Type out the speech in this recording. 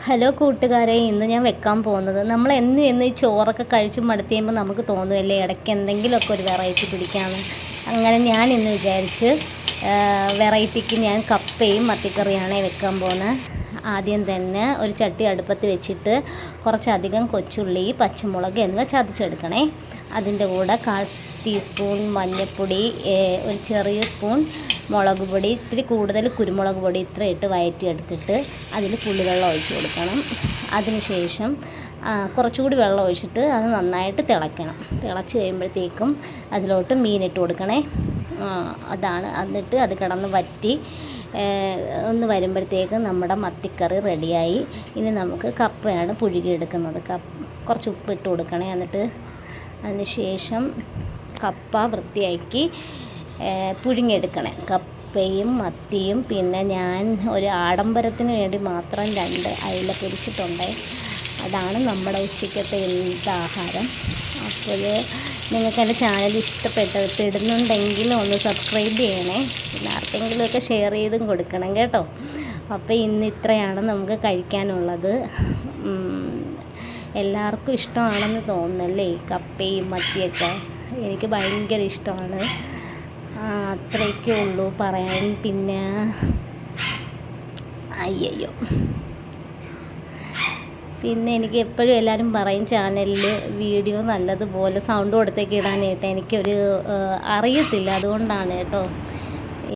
Hello കൂട്ടുകാരെ ഇന്ന് ഞാൻ വെക്കാൻ പോകുന്നത് നമ്മൾ എന്നും എന്നും ഈ ചോറൊക്കെ കഴിച്ച് മടുത്ത് കഴിയുമ്പോൾ നമുക്ക് തോന്നുമല്ലേ ഇടയ്ക്ക് എന്തെങ്കിലുമൊക്കെ ഒരു വെറൈറ്റി പിടിക്കാമെന്ന് അങ്ങനെ ഞാൻ ഇന്ന് വിചാരിച്ച് വെറൈറ്റിക്ക് ഞാൻ കപ്പയും മത്തിക്കറിയാണ് വെക്കാൻ പോകുന്നത് ആദ്യം തന്നെ ഒരു ചട്ടി അടുപ്പത്ത് വെച്ചിട്ട് കുറച്ചധികം കൊച്ചുള്ളി പച്ചമുളക് എന്നിവ ചതച്ചെടുക്കണേ. അതിന്റെ കൂടെ കാൽ ടീസ്പൂൺ മഞ്ഞൾപ്പൊടി ഒരു ചെറിയ സ്പൂൺ മുളക് പൊടി ഇത്തിരി കൂടുതൽ കുരുമുളക് പൊടി ഇത്ര ഇട്ട് വയറ്റിയെടുത്തിട്ട് അതിൽ പുളിവെള്ളം ഒഴിച്ച് കൊടുക്കണം. അതിനുശേഷം കുറച്ചുകൂടി വെള്ളം ഒഴിച്ചിട്ട് അത് നന്നായിട്ട് തിളയ്ക്കണം. തിളച്ച് കഴിയുമ്പോഴത്തേക്കും അതിലോട്ട് മീനിട്ട് കൊടുക്കണേ. അതാണ്. എന്നിട്ട് അത് കിടന്ന് വറ്റി ഒന്ന് വരുമ്പോഴത്തേക്കും നമ്മുടെ മത്തിക്കറി റെഡിയായി. ഇനി നമുക്ക് കപ്പയാണ് പുഴുകിയെടുക്കുന്നത്. കപ്പ് കുറച്ച് ഉപ്പിട്ട് കൊടുക്കണേ. എന്നിട്ട് അതിന് ശേഷം കപ്പ വൃത്തിയാക്കി പുഴുങ്ങിയെടുക്കണേ. കപ്പയും മത്തിയും പിന്നെ ഞാൻ ഒരു ആഡംബരത്തിന് വേണ്ടി മാത്രം രണ്ട് അയില പൊരിച്ചിട്ടുണ്ട് അതാണ് നമ്മുടെ ഉച്ചയ്ക്കത്തെ ഇന്നത്തെ ആഹാരം. അപ്പോൾ നിങ്ങൾക്ക് എന്റെ ചാനൽ ഇഷ്ടപ്പെട്ടിടുന്നുണ്ടെങ്കിൽ ഒന്ന് സബ്സ്ക്രൈബ് ചെയ്യണേ. പിന്നെ ആർക്കെങ്കിലുമൊക്കെ ഷെയർ ചെയ്തും കൊടുക്കണം കേട്ടോ. അപ്പോൾ ഇന്ന് ഇത്രയാണ് നമുക്ക് കഴിക്കാനുള്ളത്. എല്ലാവർക്കും ഇഷ്ടമാണെന്ന് തോന്നുന്നല്ലേ? കപ്പയും മത്തിയൊക്കെ. എനിക്ക് ഭയങ്കര ഇഷ്ടമാണ്. അത്രയൊക്കെ ഉള്ളൂ പറയാൻ. പിന്നെ അയ്യയ്യോ. പിന്നെ എനിക്ക് എപ്പോഴും എല്ലാവരും പറയും ചാനലിൽ വീഡിയോ നല്ലതുപോലെ സൗണ്ട് കൊടുത്തേക്ക് ഇടാനായിട്ട് എനിക്കൊരു അറിയത്തില്ല. അതുകൊണ്ടാണ് കേട്ടോ.